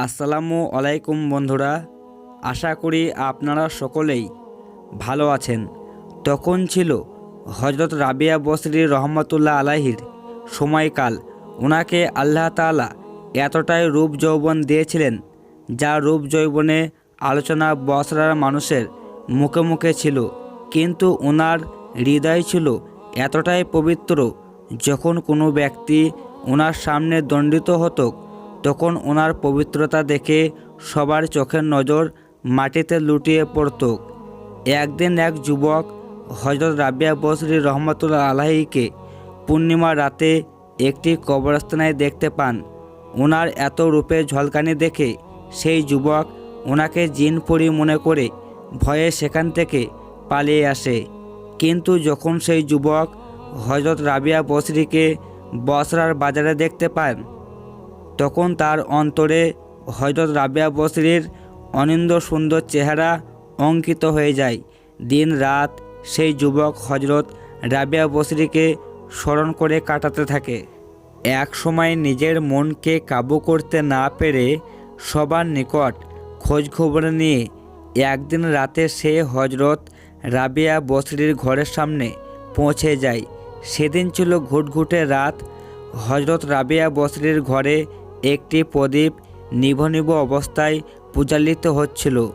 আসসালামু আলাইকুম বন্ধুরা, আশা করি আপনারা সকলেই ভালো আছেন। তখন ছিল হজরত রাবিয়া বসরি রহমতুল্লাহ আলাহির সময়কাল। ওনাকে আল্লাহ তাআলা এতটাই রূপ যৌবন দিয়েছিলেন, যা রূপ যৌবনে আলোচনা বসরার মানুষের মুখে মুখে ছিল। কিন্তু ওনার হৃদয় ছিল এতটাই পবিত্র, যখন কোনো ব্যক্তি ওনার সামনে দণ্ডিত হতো তখন ওনার পবিত্রতা দেখে সবার চোখের নজর মাটিতে লুটিয়ে পড়ত। একদিন এক যুবক হজরত রাবিয়া বসরি রহমতুল্লাহ আলাহিকে পূর্ণিমা রাতে একটি কবরস্থানে দেখতে পান। ওনার এত রূপে ঝলকানি দেখে সেই যুবক ওনাকে জিন পরি মনে করে ভয়ে সেখান থেকে পালিয়ে আসে। কিন্তু যখন সেই যুবক হজরত রাবিয়া বসরিকে বসরার বাজারে দেখতে পান তখন তার অন্তরে হজরত রাবিয়া বসরির অনিন্দ সুন্দর চেহারা অঙ্কিত হয়ে যায়। দিন রাত সেই যুবক হজরত রাবিয়া বসরিকে স্মরণ করে কাটাতে থাকে। এক সময় নিজের মনকে কাবু করতে না পেরে সবার নিকট খোঁজ খবর নিয়ে একদিন রাতে সে হজরত রাবিয়া বসরির ঘরের সামনে পৌঁছে যায়। সেদিন ছিল ঘুটঘুটে রাত। হজরত রাবিয়া বসরির ঘরে একটি প্রদীপ নিভ নিভ অবস্থায় পূজালিত হচ্ছিল।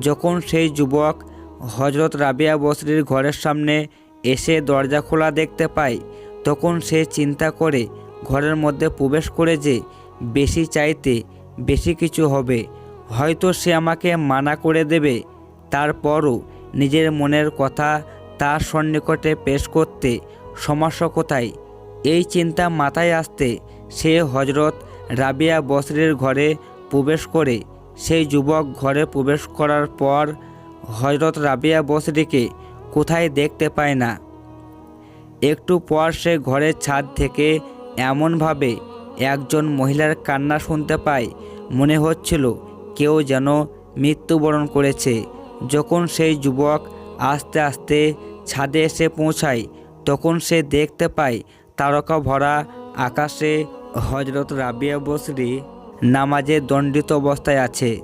যখন সেই যুবক হজরত রাবিয়া বসরির ঘরের সামনে এসে দরজা খোলা দেখতে পায়, তখন সে চিন্তা করে ঘরের মধ্যে প্রবেশ করে যে, বেশি চাইতে বেশি কিছু হবে, হয়তো সে আমাকে মানা করে দেবে। তারপরও নিজের মনের কথা তার সন্নিকটে পেশ করতে সমস্যা কোথায়? এই চিন্তা মাথায় আসতে সে হজরত রাবিয়া বসরির ঘরে প্রবেশ করে। সেই যুবক ঘরে প্রবেশ করার পর হজরত রাবিয়া বসরিকে কোথায় দেখতে পায় না। একটু পর সে ঘরের ছাদ থেকে এমনভাবে একজন মহিলার কান্না শুনতে পায়। মনে হচ্ছিল কেউ যেন মৃত্যুবরণ করেছে। যখন সেই যুবক আস্তে আস্তে ছাদে এসে পৌঁছায়, তখন সে দেখতে পায় তারকা ভরা আকাশে হজরত রাবিয়া বসরি নামাজে দণ্ডিত অবস্থায় আছে।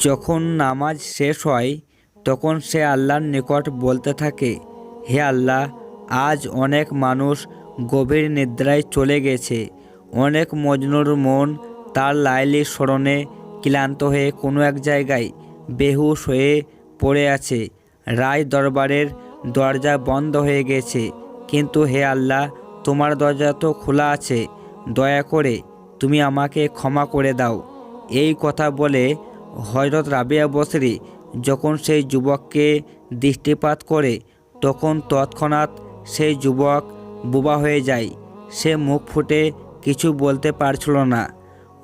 যখন নামাজ শেষ হয়, তখন সে আল্লাহর নিকট বলতে থাকে, হে আল্লাহ, আজ অনেক মানুষ গভীর নিদ্রায় চলে গেছে। অনেক মজনুর মন তার লাইলির স্মরণে ক্লান্ত হয়ে কোনো এক জায়গায় বেহুশ হয়ে পড়ে আছে। রায় দরবারের দরজা বন্ধ হয়ে গেছে। কিন্তু হে আল্লাহ, তোমার দরজা তো খোলা আছে। দয়া করে তুমি আমাকে ক্ষমা করে দাও। এই কথা বলে হজরত রাবিয়া বসরি যখন সেই যুবককে দৃষ্টিপাত করে, তখন তৎক্ষণাৎ সেই যুবক বোবা হয়ে যায়। সে মুখ ফুটে কিছু বলতে পারছিল না।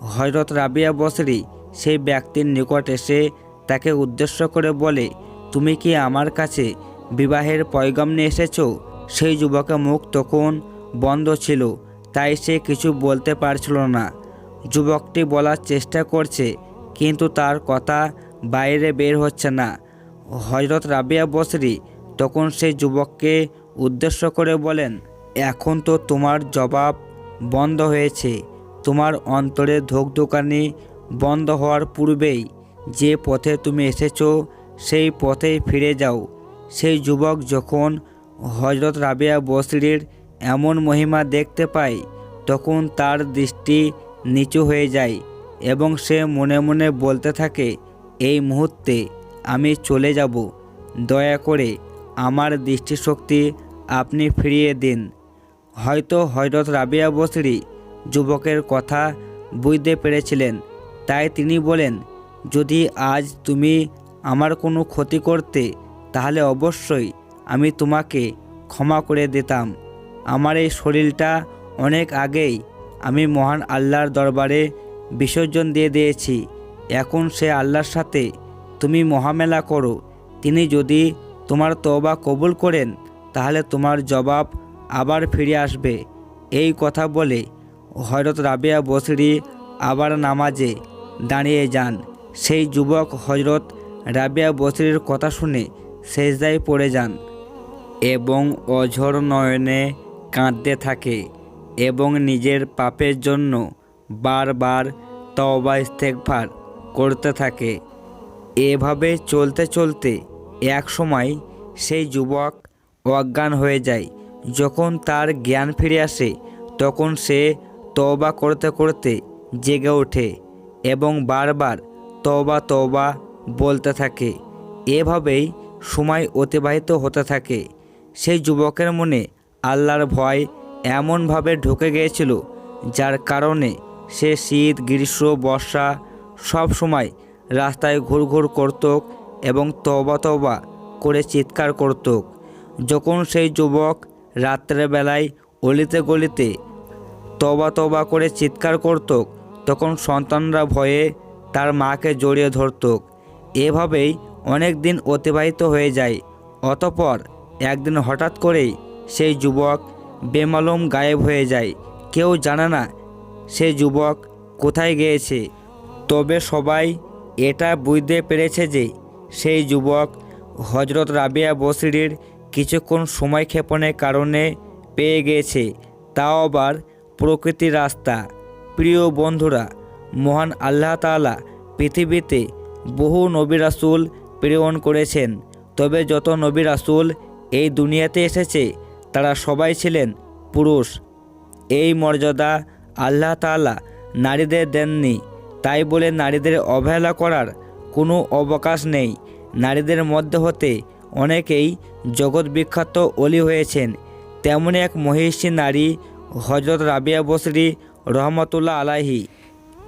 হজরত রাবিয়া বসরি সেই ব্যক্তির নিকট এসে তাকে উদ্দেশ্য করে বলে, তুমি কি আমার কাছে বিবাহের পয়গাম নিয়ে এসেছ? সেই যুবকের মুখ তখন বন্ধ ছিল। তাই সে কিছু বলতে পারছিল না। যুবকটি বলার চেষ্টা করছে, কিন্তু তার কথা বাইরে বের হচ্ছে না। হজরত রাবিয়া বসরি তখন সেই যুবককে উদ্দেশ্য করে বলেন, এখন তো তোমার জবাব বন্ধ হয়েছে। তোমার অন্তরে ধোকদোকানি বন্ধ হওয়ার পূর্বেই যে পথে তুমি এসেছ, সেই পথেই ফিরে যাও। সেই যুবক যখন হজরত রাবিয়া বসরির এমন মহিমা দেখতে পায় তখন তার দৃষ্টি নিচু হয়ে যায় এবং সে মনে মনে বলতে থাকে, এই মুহূর্তে আমি চলে যাব। দয়া করে আমার দৃষ্টিশক্তি আপনি ফিরিয়ে দিন। হয়তো হজরত রাবিয়া বসরি যুবকের কথা বুঝতে পেরেছিলেন। তাই তিনি বলেন, যদি আজ তুমি আমার কোনো ক্ষতি করতে, তাহলে অবশ্যই আমি তোমাকে ক্ষমা করে দিতাম। আমার এই শরীরটা অনেক আগেই আমি মহান আল্লাহর দরবারে বিসর্জন দিয়ে দিয়েছি। এখন সে আল্লাহর সাথে তুমি মহামেলা করো। তিনি যদি তোমার তবা কবুল করেন, তাহলে তোমার জবাব আবার ফিরে আসবে। এই কথা বলে হজরত রাবিয়া বসরি আবার নামাজে দাঁড়িয়ে যান। সেই যুবক হজরত রাবিয়া বসরির কথা শুনে সেজদায় পড়ে যান এবং অঝর নয়নে কাঁদতে থাকে এবং নিজের পাপের জন্য বারবার তওবা ইস্তেকভার করতে থাকে। এভাবে চলতে চলতে এক সময় সেই যুবক অজ্ঞান হয়ে যায়। যখন তার জ্ঞান ফিরে আসে, তখন সে তবা করতে করতে জেগে ওঠে এবং বারবার তবা তবা বলতে থাকে। এভাবেই সময় অতিবাহিত হতে থাকে। সেই যুবকের মনে আল্লাহর ভয় এমনভাবে ঢুকে গিয়েছিল, যার কারণে সে শীত, গ্রীষ্ম, বর্ষা সব সময় রাস্তায় ঘুরঘুর করত এবং তওবা তওবা করে চিৎকার করত। যখন সেই যুবক রাত্রেবেলায় অলিতে গলিতে তবা তবা করে চিৎকার করত, তখন সন্তানরা ভয়ে তার মাকে জড়িয়ে ধরত। এভাবেই অনেক দিন অতিবাহিত হয়ে যায়, অতপর একদিন হঠাৎ করেই সেই যুবক বেমালুম গায়েব হয়ে যায়। কেউ জানে না সে যুবক কোথায় গিয়েছে। তবে সবাই এটা বুঝতে পেরেছে যে সেই যুবক হজরত রাবিয়া বসরির কিছুক্ষণ সময় ক্ষেপণের কারণে পেয়ে গিয়েছে। তাও আবার প্রকৃতির রাস্তা। প্রিয় বন্ধুরা, মহান আল্লাহ তাআলা পৃথিবীতে বহু নবী রাসূল প্রেরণ করেছেন। তবে যত নবী রাসূল এই দুনিয়াতে এসেছে তারা সবাই ছিলেন পুরুষ। এই মর্যাদা আল্লাহ তাআলা নারীদের দেননি। তাই বলে নারীদের অবহেলা করার কোনো অবকাশ নেই। নারীদের মধ্যে হতে অনেকেই জগৎ বিখ্যাত অলি হয়েছেন। তেমনই এক মহিষী নারী হজরত রাবিয়া বসরি রহমতুল্লাহ আলাহি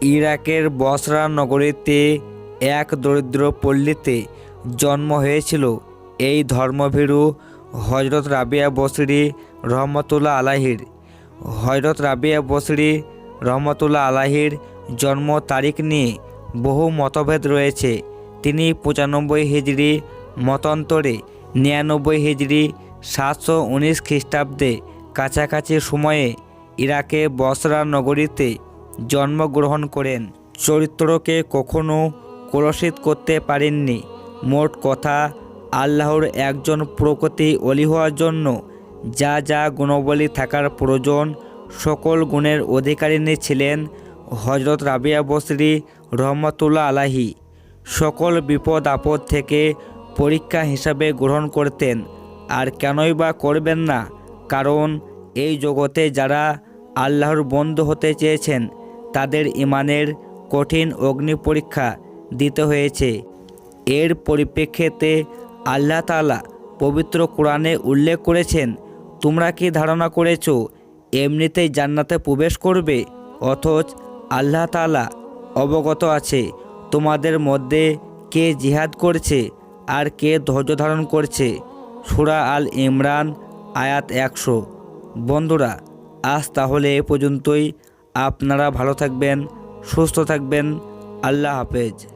ইরাকের বসরা নগরীতে এক দরিদ্র পল্লীতে জন্ম হয়েছিল। এই ধর্মভীরু হজরত রাবিয়া বসরি রহমতুল্লাহ আলাহির হজরত রাবিয়া বসরি রহমতুল্লাহ আলাহির জন্ম তারিখ নিয়ে বহু মতভেদ রয়েছে। তিনি পঁচানব্বই হিজড়ি মতান্তরে নিরানব্বই হিজড়ি সাতশো উনিশ খ্রিস্টাব্দে কাছাকাছি সময়ে ইরাকে বসরা নগরীতে জন্মগ্রহণ করেন। চরিত্রকে কখনো কলসিত করতে পারেননি। মোট কথা আল্লাহর একজন প্রকৃতি অলি হওয়ার জন্য যা যা গুণবলী থাকার প্রয়োজন, সকল গুণের অধিকারিণী ছিলেন হজরত রাবিয়া বসরি রহমতুল্লাহ আলাহি সকল বিপদ আপদ থেকে পরীক্ষা হিসাবে গ্রহণ করতেন। আর কেনই বা করবেন না, কারণ এই জগতে যারা আল্লাহর বন্ধু হতে চেয়েছেন, তাদের ইমানের কঠিন অগ্নি পরীক্ষা দিতে হয়েছে। এর পরিপ্রেক্ষিতে আল্লাহ তালা পবিত্র কোরআনে উল্লেখ করেছেন, তোমরা কি ধারণা করেছ এমনিতেই জান্নাতে প্রবেশ করবে? অথচ আল্লাহ তাআলা অবগত আছে, তোমাদের মধ্যে কে জিহাদ করছে আর কে ধৈর্য ধারণ করছে। সুরা আল ইমরান, আয়াত একশো। বন্ধুরা, আজ তাহলে এ পর্যন্তই। আপনারা ভালো থাকবেন, সুস্থ থাকবেন। আল্লাহ হাফেজ।